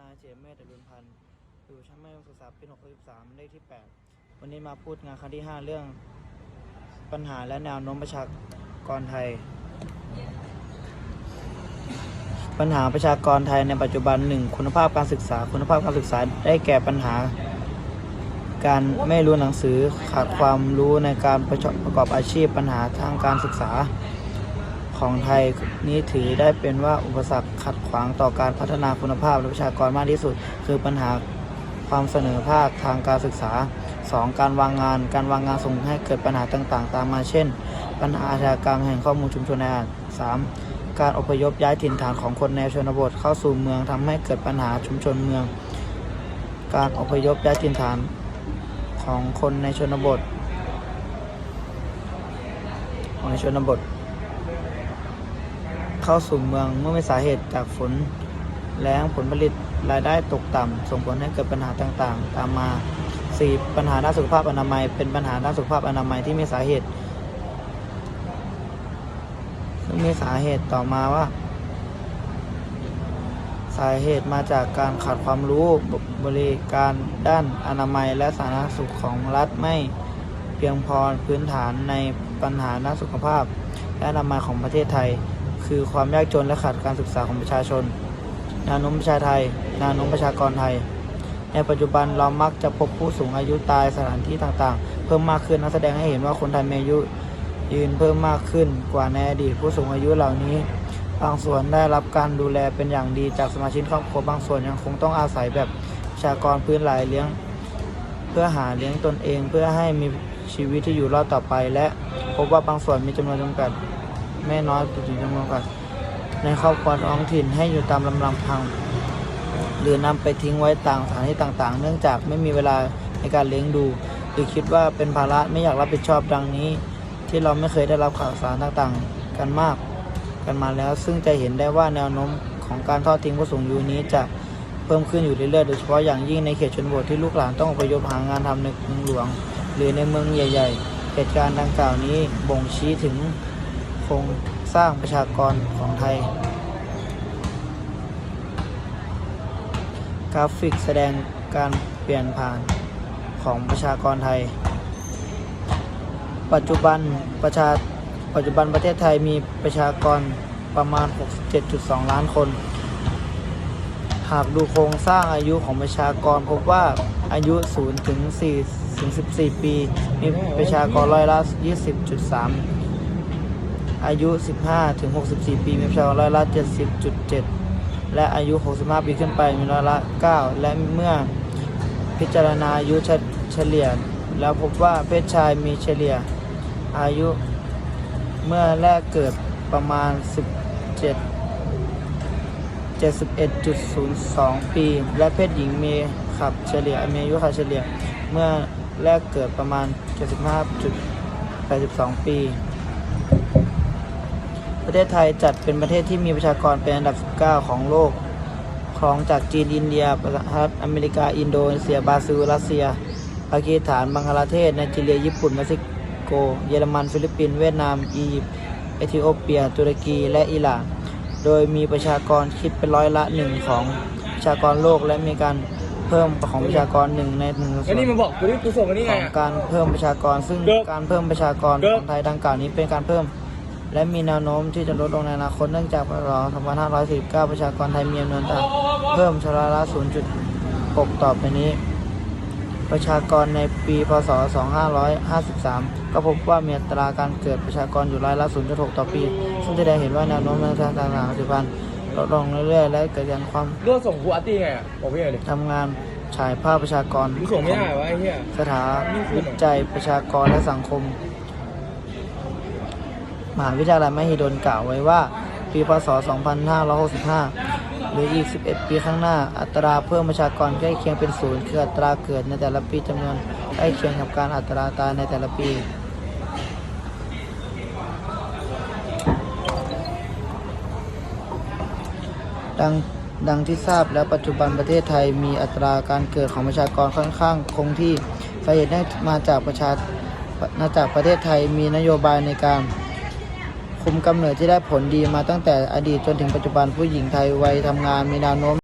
นายเจมเมธรุณพันธ์อยู่ชั้นมัธยมศึกษาปี63เลขที่ 8 วันนี้มาพูดงานครั้งที่ 5 เรื่องปัญหาและแนวโน้มประชากรไทย ปัญหาประชากรไทยในปัจจุบัน 1. คุณภาพการศึกษา คุณภาพการศึกษาได้แก่ปัญหา การไม่รู้หนังสือขาดความรู้ในการประประกอบอาชีพปัญหาทางการศึกษา ของไทยนี้ถือได้เป็นว่าอุปสรรคขัดขวางต่อการพัฒนาคุณภาพและประชากรมากที่สุด คือปัญหาความเสนอภาคทางการศึกษา 2. การวางงาน การวางงานส่งให้เกิดปัญหาต่างๆ ตามมาเช่น ปัญหาอาชญากรรมแห่งข้อมูลชุมชนในอาสามการอพยพย้ายถิ่นฐานของคนในชนบทเข้าสู่เมืองทำให้เกิดปัญหาชุมชนเมือง การอพยพย้ายถิ่นฐานของคนในชนบทของในชนบท เข้าสู่เมืองเมื่อไม่สาเหตุจากฝนแล้งผลผลิตรายได้ตกต่ำส่งผลให้เกิดปัญหาต่างๆ ตามมา 4. ปัญหาด้านสุขภาพอนามัย เป็นปัญหาด้านสุขภาพอนามัยที่มีสาเหตุ ซึ่งมีสาเหตุต่อมาว่า สาเหตุมาจากการขาดความรู้บบริการด้านอนามัย และสาธารณสุขของรัฐไม่เพียงพอพื้นฐานในปัญหาด้านสุขภาพ และอนามัยของประเทศไทย คือความยากจนและขาดการศึกษาของประชาชนนวโน้มประชาไทยนวโน้มประชากรไทย ในปัจจุบันเรามักจะพบผู้สูงอายุตายสถานที่ต่างๆ เพิ่มมากขึ้นนักแสดงให้เห็นว่าคนไทยมีอายุยืนเพิ่มมากขึ้นกว่าในอดีตผู้สูงอายุเหล่านี้ บางส่วนได้รับการดูแลเป็นอย่างดีจากสมาชิกครอบครัวบางส่วนยังคงต้องอาศัยแบบประชากรพื้นหลายเลี้ยง เพื่อหาเลี้ยงตนเองเพื่อให้มีชีวิตที่อยู่รอดต่อไปและพบว่าบางส่วนมีจำนวนจำกัด ไม่น้อยถึงจำนวนกัดในครอบครัวท้องถิ่นให้อยู่ตามลำลำพัง หรือนำไปทิ้งไว้ต่างสถานที่ต่างๆ เนื่องจากไม่มีเวลาในการเลี้ยงดู หรือคิดว่าเป็นภาระไม่อยากรับผิดชอบดังนี้ ที่เราไม่เคยได้รับข่าวสารต่างๆ กันมาก กันมาแล้ว ซึ่งจะเห็นได้ว่าแนวโน้มของการทอดทิ้งผู้สูงอายุนี้จะเพิ่มขึ้นอยู่เรื่อยๆโดยเฉพาะอย่างยิ่งในเขตชนบทที่ลูกหลานต้องอพยพหางานทำในเมืองหลวง หรือในเมืองใหญ่ ๆ เหตุการณ์ดังกล่าวนี้บ่งชี้ถึง ครงสร้างประชากรของไทย กราฟิกแสดงการเปลี่ยนผ่านของประชากรไทย ปัจจุบันประชาปัจจุบันประเทศไทยมีประชากรประมาณ 67.2 ล้านคน หากดูโครงสร้างอายุของประชากรพบว่าอายุ 0 ถึง4ถึง 14 ปี มีประชากรร้อยละ20.3 อายุ 15 ถึง 64 ปีมีประชากรร้อยละ 70.7 และอายุ 65 ปีขึ้นไปมีร้อยละ 9 และเมื่อพิจารณาอายุเฉลี่ย แล้วพบว่าเพศชายมีเฉลี่ย อายุเมื่อแรกเกิดประมาณ 17 71.02 ปี และเพศหญิงมีขับเฉลี่ยมีอายุขับเฉลี่ย เมื่อแรกเกิดประมาณ 75.82 ปี ประเทศไทยจัดเป็นประเทศที่มีประชากรเป็นอันดับ 19 ของโลกครองจากจีนอินเดียสหรัฐอเมริกา อินโดนีเซียบราซิลรัสเซียปากีสถานบังคลาเทศไนจีเรียญี่ปุ่นเม็กซิโก เยอรมัน ฟิลิปปินส์เวียดนามอียิปต์เอธิโอเปีย ตุรกี และอิหร่านโดยมีประชากรคิดเป็นร้อยละหนึ่งของประชากรโลกและมีการเพิ่มของประชากรหนึ่งในหนึ่งส่แล้ววนนี่มาบอกกูนี่กูส่งอันนี้ขไงองอะการเพิ่มประชากร ซึ่งเกิดการเพิ่มประชากรเกิดของไทยดังกล่าวนี้เป็นการเพิ่ม และมีแนวโน้มที่จะลดลงในอนาคตเนื่องจากพศ2549 ประชากรไทยมีจำนวนเพิ่มชราละ 0.6 ต่อไปนี้ ประชากรในปี พศ 2553 ก็พบว่ามีอัตราการเกิดประชากรอยู่ร้อยละ 0.6 ต่อปี ซึ่งแสดงเห็นว่าแนวโน้มในทางต่างๆปัจจุบันลดลงเรื่อยๆ และเกิดการความเรื่องส่งกูอาร์ตี้ไงอะบอกพี่หน่อยดิทำงานฉายภาพประชากรมึงส่งไม่ได้วะไอ้เหี้ยสถาวิจัยประชากรและสังคม มหาวิทยาลัยมหิดลกล่าวไว้ว่า ปีพศ 2565 หรืออีก 11 ปีข้างหน้า อัตราเพิ่มประชากรใกล้เคียงเป็นศูนย์คืออัตราเกิดในแต่ละปีจำนวนใกล้เคียงกับการอัตราตายในแต่ละปีดังดังที่ทราบแล้วปัจจุบันประเทศไทยมีอัตราการเกิดของประชากรค่อนข้างคงที่สาเหตุได้มาจากประชามาจากประเทศไทยมีนโยบายในการ คุมกำเนิดที่ได้ผลดีมาตั้งแต่อดีตจนถึงปัจจุบันผู้หญิงไทยวัยทำงานมีแนวโน้ม